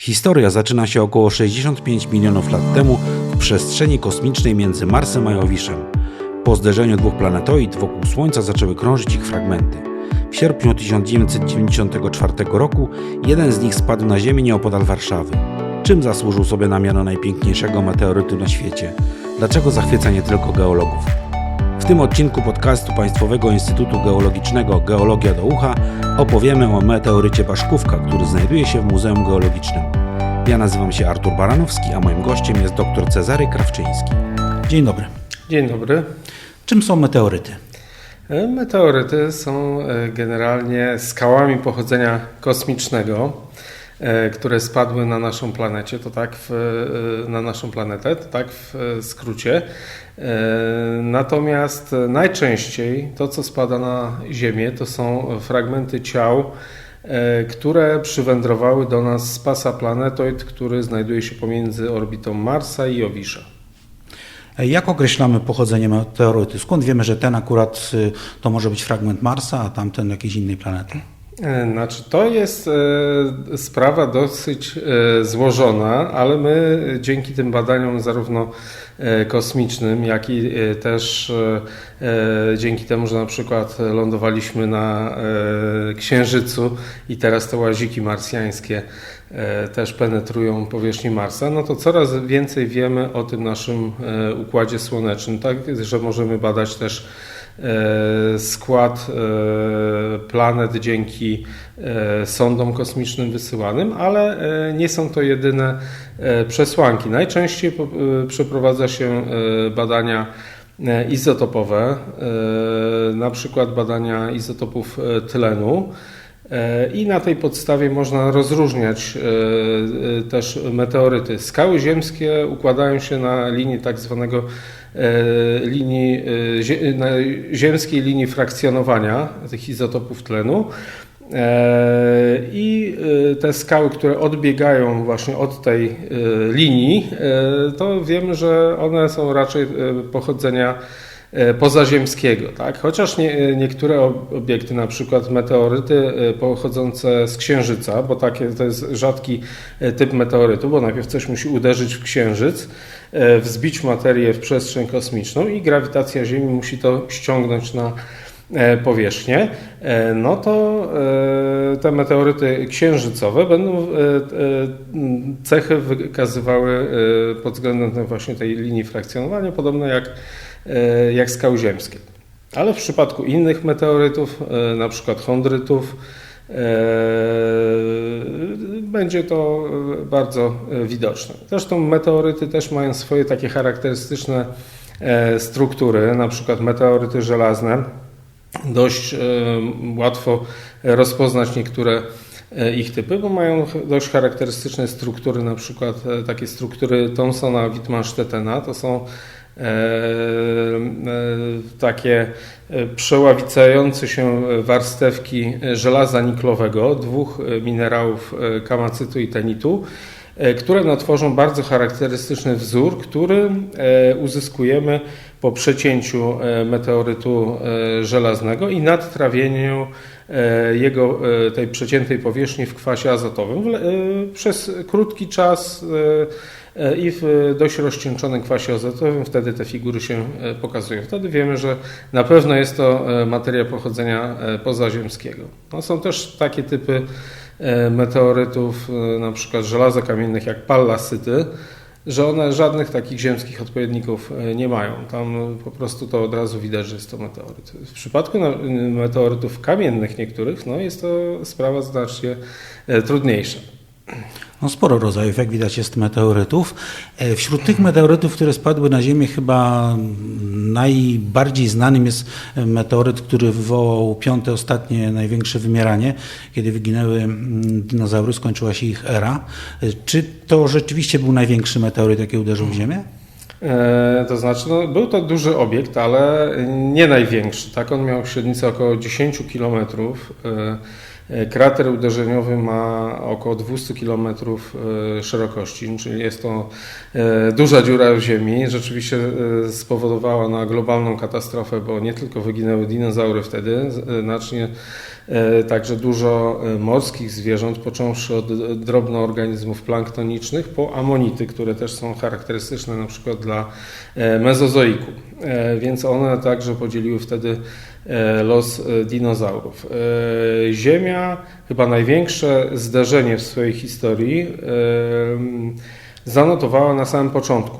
Historia zaczyna się około 65 milionów lat temu w przestrzeni kosmicznej między Marsem a Jowiszem. Po zderzeniu dwóch planetoid wokół Słońca zaczęły krążyć ich fragmenty. W sierpniu 1994 roku jeden z nich spadł na Ziemię nieopodal Warszawy. Czym zasłużył sobie na miano najpiękniejszego meteorytu na świecie? Dlaczego zachwyca nie tylko geologów? W tym odcinku podcastu Państwowego Instytutu Geologicznego Geologia do Ucha opowiemy o meteorycie Baszkówka, który znajduje się w Muzeum Geologicznym. Ja nazywam się Artur Baranowski, a moim gościem jest dr Cezary Krawczyński. Dzień dobry. Dzień dobry. Czym są meteoryty? E, Meteoryty są e, generalnie skałami pochodzenia kosmicznego, które spadły na naszą planecie, to tak w, e, na naszą planetę, to tak w e, skrócie. E, Natomiast najczęściej to, co spada na Ziemię, to są fragmenty ciał, e, które przywędrowały do nas z pasa planetoid, który znajduje się pomiędzy orbitą Marsa i Jowisza. Jak określamy pochodzenie meteorytu? Skąd wiemy, że ten akurat y, to może być fragment Marsa, a tamten jakiejś innej planety? E, Znaczy, to jest e, sprawa dosyć e, złożona, ale my dzięki tym badaniom, zarówno kosmicznym, jak i też dzięki temu, że na przykład lądowaliśmy na Księżycu i teraz te łaziki marsjańskie też penetrują powierzchnię Marsa, no to coraz więcej wiemy o tym naszym układzie słonecznym, tak, że możemy badać też skład e, planet dzięki e, sondom kosmicznym wysyłanym, ale e, nie są to jedyne e, przesłanki. Najczęściej e, przeprowadza się e, badania e, izotopowe, e, na przykład badania izotopów e, tlenu. E, I na tej podstawie można rozróżniać e, e, też meteoryty. Skały ziemskie układają się na linii tak zwanego e, linii, e, na ziemskiej linii frakcjonowania tych izotopów tlenu. E, I e, te skały, które odbiegają właśnie od tej e, linii, e, to wiemy, że one są raczej e, pochodzenia e, pozaziemskiego. Tak? Chociaż nie, niektóre ob- obiekty, na przykład meteoryty e, pochodzące z Księżyca, bo takie, to jest rzadki e, typ meteorytu, bo najpierw coś musi uderzyć w Księżyc, e, wzbić materię w przestrzeń kosmiczną i grawitacja Ziemi musi to ściągnąć na e, powierzchnię, e, no to e, te meteoryty księżycowe będą e, e, cechy wykazywały e, pod względem właśnie tej linii frakcjonowania, podobne jak, e, jak skał ziemskie. Ale w przypadku innych meteorytów, e, na przykład chondrytów, e, będzie to e, bardzo e, widoczne. Zresztą meteoryty też mają swoje takie charakterystyczne e, struktury, na przykład meteoryty żelazne. Dość e, łatwo rozpoznać niektóre e, ich typy, bo mają dość charakterystyczne struktury, na przykład e, takie struktury Thomsona-Wittmann-Stettena. To są e, e, takie e, przeławicające się warstewki żelaza niklowego, dwóch e, minerałów e, kamacytu i tenitu, e, które no, tworzą bardzo charakterystyczny wzór, który e, uzyskujemy po przecięciu e, meteorytu e, żelaznego i nadtrawieniu e, jego, e, tej przeciętej powierzchni w kwasie azotowym e, przez krótki czas e, e, i w dość rozcieńczonym kwasie azotowym. Wtedy te figury się e, pokazują. Wtedy wiemy, że na pewno jest to e, materia pochodzenia e, pozaziemskiego. No, są też takie typy e, meteorytów, e, na przykład żelaza kamiennych jak pallasyty, że one żadnych takich ziemskich odpowiedników e, nie mają. Tam e, po prostu to od razu widać, że jest to meteoryt. W przypadku meteorytów kamiennych niektórych, no jest to sprawa znacznie e, trudniejsza. No sporo rodzajów, jak widać, jest meteorytów. E, Wśród tych meteorytów, które spadły na Ziemię, chyba najbardziej znanym jest meteoryt, który wywołał piąte, ostatnie, największe wymieranie, kiedy wyginęły mm, dinozaury, skończyła się ich era. E, Czy to rzeczywiście był największy meteoryt, jaki uderzył w Ziemię? E, To znaczy, no, był to duży obiekt, ale nie największy. Tak, on miał średnicę około 10 km. Krater uderzeniowy ma około 200 km szerokości, czyli jest to e, duża dziura w ziemi. Rzeczywiście e, spowodowała na globalną katastrofę, bo nie tylko wyginęły dinozaury wtedy, e, znacznie e, także dużo e, morskich zwierząt, począwszy od e, drobnoorganizmów planktonicznych po amonity, które też są charakterystyczne na przykład dla e, mezozoiku. E, Więc one także podzieliły wtedy e, los e, dinozaurów. E, Ziemia, chyba największe zdarzenie w swojej historii, e, zanotowała na samym początku.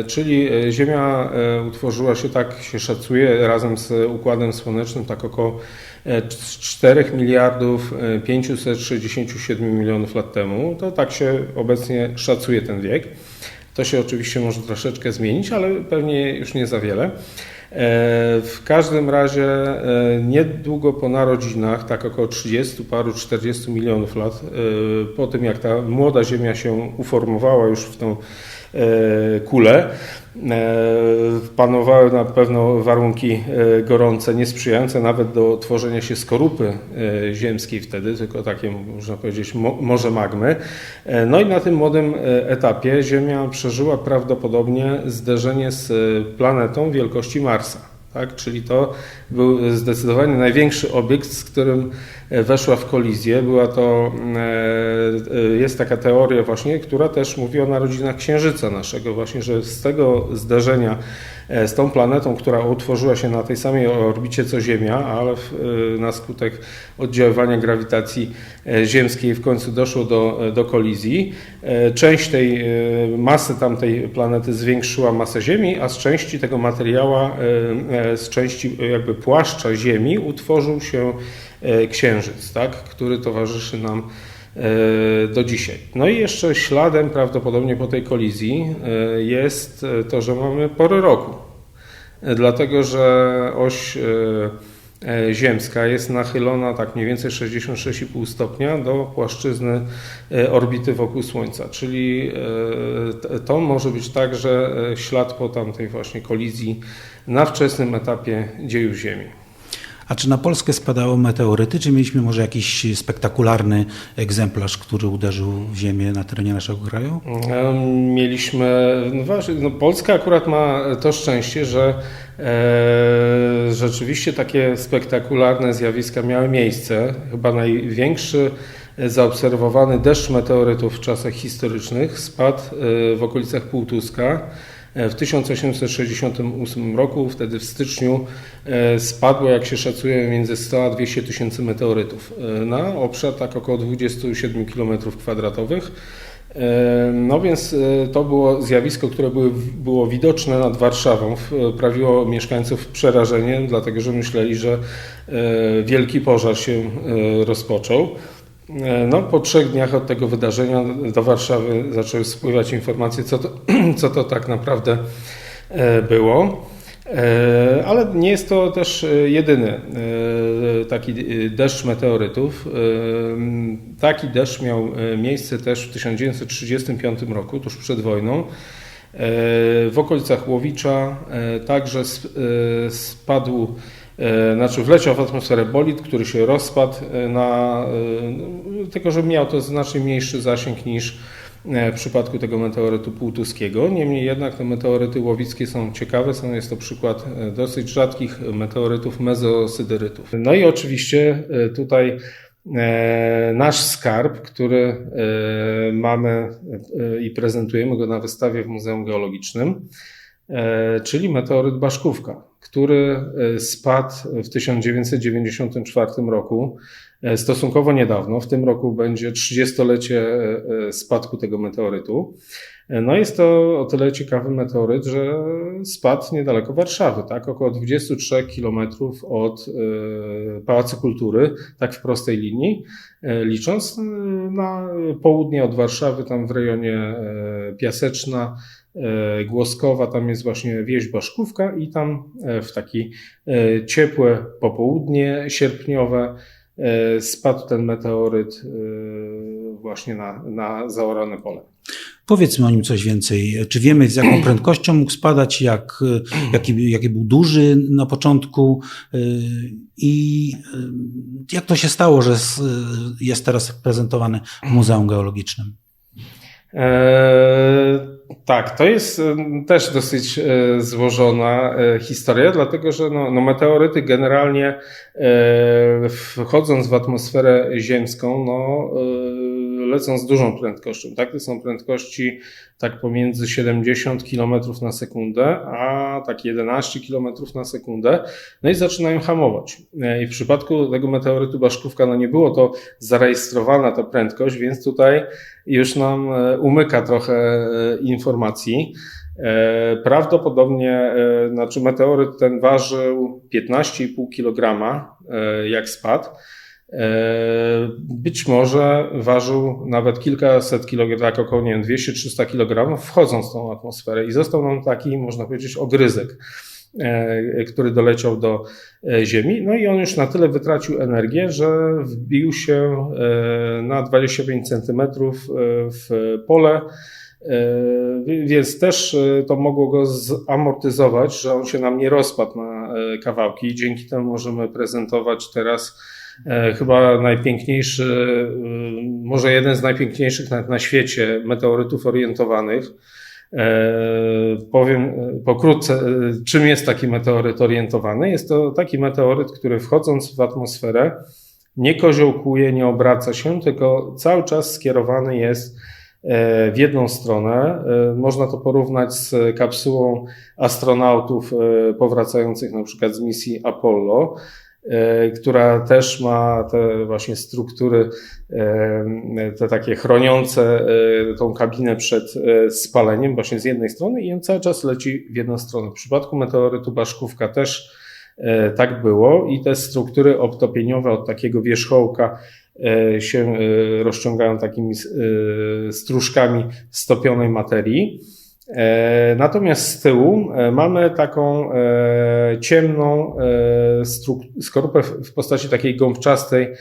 E, Czyli e, Ziemia e, utworzyła się, tak się szacuje, razem z Układem Słonecznym, tak około e, cz- 4 miliardów e, 567 milionów lat temu. To tak się obecnie szacuje ten wiek. To się oczywiście może troszeczkę zmienić, ale pewnie już nie za wiele. E, W każdym razie e, niedługo po narodzinach, tak około 30 paru, 40 milionów lat, e, po tym jak ta młoda Ziemia się uformowała już w tą e, kulę, e, panowały na pewno warunki e, gorące, niesprzyjające nawet do tworzenia się skorupy ziemskiej wtedy, tylko takie, można powiedzieć, mo- morze magmy. No i na tym młodym etapie Ziemia przeżyła prawdopodobnie zderzenie z planetą wielkości Marsa. Tak? Czyli to był zdecydowanie największy obiekt, z którym e, weszła w kolizję. Była to, e, e, jest taka teoria właśnie, która też mówi o narodzinach Księżyca naszego, właśnie, że z tego zderzenia e, z tą planetą, która utworzyła się na tej samej orbicie co Ziemia, ale w, e, na skutek oddziaływania grawitacji e, ziemskiej w końcu doszło do, do kolizji. E, Część tej e, masy tamtej planety zwiększyła masę Ziemi, a z części tego materiału, e, e, z części e, jakby płaszcza Ziemi utworzył się e, Księżyc, tak, który towarzyszy nam e, do dzisiaj. No i jeszcze śladem prawdopodobnie po tej kolizji e, jest e, to, że mamy pory roku. E, Dlatego, że oś e, e, ziemska jest nachylona tak mniej więcej 66,5 stopnia do płaszczyzny e, orbity wokół Słońca. Czyli e, to może być także e, ślad po tamtej właśnie kolizji na wczesnym etapie dziejów Ziemi. A czy na Polskę spadały meteoryty, czy mieliśmy może jakiś spektakularny egzemplarz, który uderzył w ziemię na terenie naszego kraju? E, Mieliśmy, no no Polska akurat ma to szczęście, że e, rzeczywiście takie spektakularne zjawiska miały miejsce. Chyba największy zaobserwowany deszcz meteorytów w czasach historycznych spadł e, w okolicach Półtuska. E, W 1868 roku, wtedy w styczniu, e, spadło, jak się szacuje, między 100 a 200 tysięcy meteorytów e, na obszar tak około 27 km kwadratowych. No więc to było zjawisko, które było, widoczne nad Warszawą, wprawiło mieszkańców w przerażenie, dlatego że myśleli, że wielki pożar się rozpoczął. E, No, po trzech dniach od tego wydarzenia do Warszawy zaczęły spływać informacje, co to, co to tak naprawdę e, było. E, Ale nie jest to też jedyny taki deszcz meteorytów. Taki deszcz miał miejsce też w 1935 roku, tuż przed wojną. W okolicach Łowicza także sp- spadł, znaczy wleciał w atmosferę bolid, który się rozpadł e, na, e, no, tylko że miał to znacznie mniejszy zasięg niż e, w przypadku tego meteorytu półtuskiego. Niemniej jednak te meteoryty łowickie są ciekawe, są, jest to przykład e, dosyć rzadkich meteorytów mezosyderytów. No i oczywiście e, tutaj e, nasz skarb, który e, mamy e, i prezentujemy go na wystawie w Muzeum Geologicznym, e, czyli meteoryt Baszkówka, który e, spadł w 1994 roku, e, stosunkowo niedawno. W tym roku będzie 30-lecie e, spadku tego meteorytu. No jest to o tyle ciekawy meteoryt, że spadł niedaleko Warszawy, tak? około 23 km od Pałacu Kultury, tak w prostej linii, licząc na południe od Warszawy, tam w rejonie Piaseczna, Głoskowa, tam jest właśnie wieś Baszkówka i tam e, w taki e, ciepłe popołudnie sierpniowe e, spadł ten meteoryt e, właśnie na, na zaorane pole. Powiedzmy o nim coś więcej. Czy wiemy, z jaką prędkością mógł spadać, jak, jaki, jaki był duży na początku i jak to się stało, że jest teraz prezentowany w Muzeum Geologicznym? E, Tak, to jest em, też dosyć e, złożona e, historia, dlatego że no, no meteoryty generalnie wchodząc w atmosferę ziemską, no, lecą z dużą prędkością. Tak? To są prędkości tak pomiędzy 70 km na sekundę, a tak 11 km na sekundę, no i zaczynają hamować. E, I w przypadku tego meteorytu Baszkówka, no nie było to zarejestrowana ta prędkość, więc tutaj już nam e, umyka trochę e, informacji. Prawdopodobnie, znaczy meteoryt ten ważył 15,5 kg, jak spadł. E, Być może ważył nawet kilkaset kilogramów, tak około nie wiem, 200-300 kg, wchodząc w tą atmosferę i został nam taki, można powiedzieć, ogryzek, e, który doleciał do e, Ziemi. No i on już na tyle wytracił energię, że wbił się na 25 cm w pole. Więc też to mogło go zamortyzować, że on się nam nie rozpadł na kawałki. Dzięki temu możemy prezentować teraz chyba najpiękniejszy, e, może jeden z najpiękniejszych na, na świecie meteorytów orientowanych. E, Powiem e, pokrótce, e, czym jest taki meteoryt orientowany. Jest to taki meteoryt, który wchodząc w atmosferę nie koziołkuje, nie obraca się, tylko cały czas skierowany jest e, w jedną stronę. E, Można to porównać z kapsułą astronautów e, powracających na przykład z misji Apollo, e, która też ma te właśnie struktury, e, te takie chroniące e, tą kabinę przed e, spaleniem właśnie z jednej strony i on cały czas leci w jedną stronę. W przypadku meteorytu Baszkówka też e, tak było i te struktury obtopieniowe od takiego wierzchołka e, się e, rozciągają takimi e, stróżkami stopionej materii. E, Natomiast z tyłu e, mamy taką e, ciemną skorupę w postaci takiej gąbczastej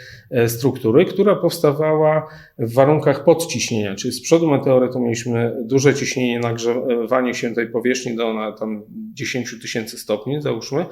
struktury, która powstawała w warunkach podciśnienia, czyli z przodu meteorytu mieliśmy duże ciśnienie, nagrzewanie się tej powierzchni do na tam 10 tysięcy stopni, załóżmy.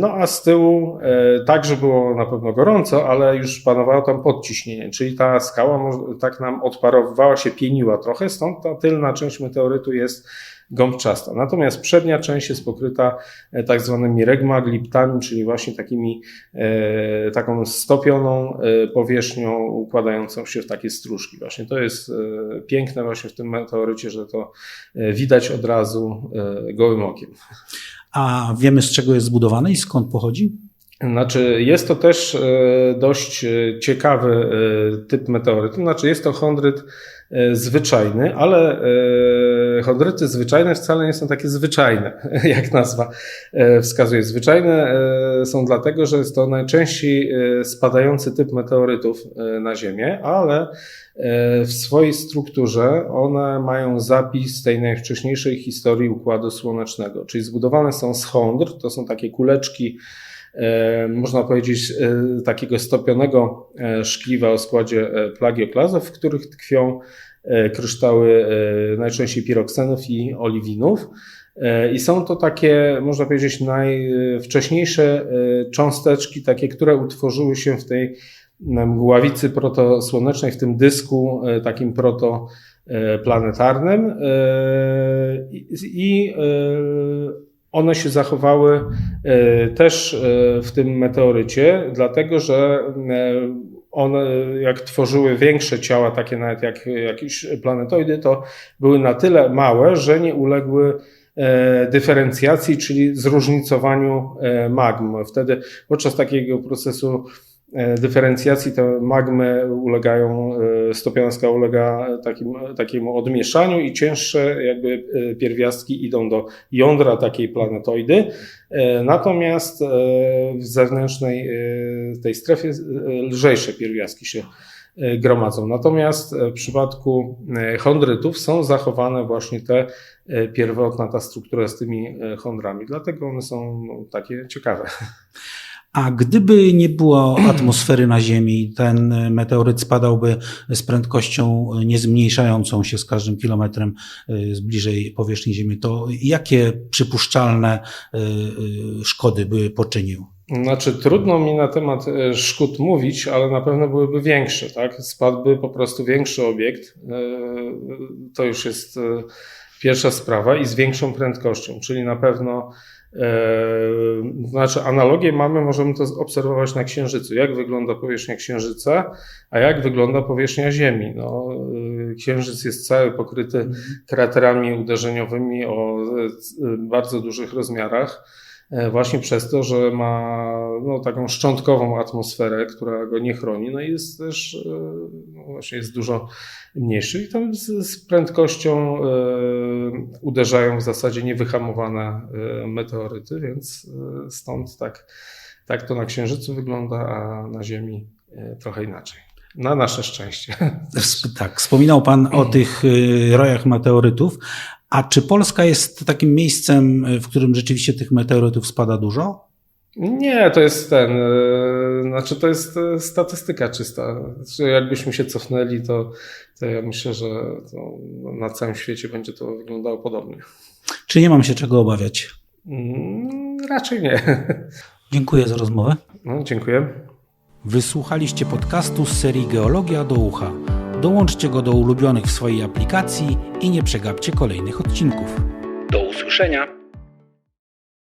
No a z tyłu także było na pewno gorąco, ale już panowało tam podciśnienie, czyli ta skała tak nam odparowywała się, pieniła trochę, stąd ta tylna część meteorytu jest gąbczasta. Natomiast przednia część jest pokryta e, tak zwanymi regmagliptami, czyli właśnie takimi, e, taką stopioną e, powierzchnią układającą się w takie stróżki. Właśnie to jest piękne właśnie w tym meteorycie, że to widać od razu gołym okiem. A wiemy z czego jest zbudowany i skąd pochodzi? Znaczy, jest to też e, dość e, ciekawy e, typ meteorytu. Znaczy, jest to chondryt zwyczajny, ale chondryty zwyczajne wcale nie są takie zwyczajne, jak nazwa wskazuje. Zwyczajne są dlatego, że jest to najczęściej spadający typ meteorytów na Ziemię, ale w swojej strukturze one mają zapis tej najwcześniejszej historii Układu Słonecznego, czyli zbudowane są z chondr, to są takie kuleczki, można powiedzieć, e, takiego stopionego e, szkliwa o składzie e, plagioklazów, w których tkwią e, kryształy e, najczęściej piroksenów i oliwinów. E, I są to takie, można powiedzieć, najwcześniejsze e, cząsteczki, takie, które utworzyły się w tej mgławicy protosłonecznej, w tym dysku e, takim protoplanetarnym. E, I e, one się zachowały e, też e, w tym meteorycie, dlatego że e, one, jak tworzyły większe ciała, takie nawet jak jakieś planetoidy, to były na tyle małe, że nie uległy dyferencjacji, czyli zróżnicowaniu magm. Wtedy podczas takiego procesu dyferencjacji te magmy ulegają, e, stopiona skała ulega takim, takiemu odmieszaniu i cięższe jakby e, pierwiastki idą do jądra takiej planetoidy. E, Natomiast e, w zewnętrznej e, tej strefie e, lżejsze pierwiastki się e, gromadzą. Natomiast e, w przypadku e, chondrytów są zachowane właśnie te e, pierwotna, ta struktura z tymi e, chondrami. Dlatego one są no, takie ciekawe. A gdyby nie było atmosfery na Ziemi, ten meteoryt spadałby z prędkością nie zmniejszającą się z każdym kilometrem y, z bliżej powierzchni Ziemi, to jakie przypuszczalne y, y, szkody by poczynił? Znaczy, trudno mi na temat szkód mówić, ale na pewno byłyby większe, tak? Spadłby po prostu większy obiekt. To już jest pierwsza sprawa i z większą prędkością, czyli na pewno. E, Znaczy, analogię mamy, możemy to obserwować na Księżycu. Jak wygląda powierzchnia Księżyca, a jak wygląda powierzchnia Ziemi? No, e, Księżyc jest cały pokryty kraterami uderzeniowymi o e, bardzo dużych rozmiarach. E, właśnie przez to, że ma no, taką szczątkową atmosferę, która go nie chroni, no i jest też e, no, właśnie jest dużo mniejszy i tam z, z prędkością e, uderzają w zasadzie niewyhamowane meteoryty, więc stąd tak, tak to na Księżycu wygląda, a na Ziemi trochę inaczej. Na nasze szczęście. Tak, wspominał Pan o tych rojach meteorytów. A czy Polska jest takim miejscem, y, w którym rzeczywiście tych meteorytów spada dużo? Nie, to jest ten, e, znaczy to jest e, statystyka czysta. Znaczy jakbyśmy się cofnęli, to, to ja myślę, że na całym świecie będzie to wyglądało podobnie. Czy nie mam się czego obawiać? Mm, Raczej nie. Dziękuję za rozmowę. No, dziękuję. Wysłuchaliście podcastu z serii Geologia do ucha. Dołączcie go do ulubionych w swojej aplikacji i nie przegapcie kolejnych odcinków. Do usłyszenia!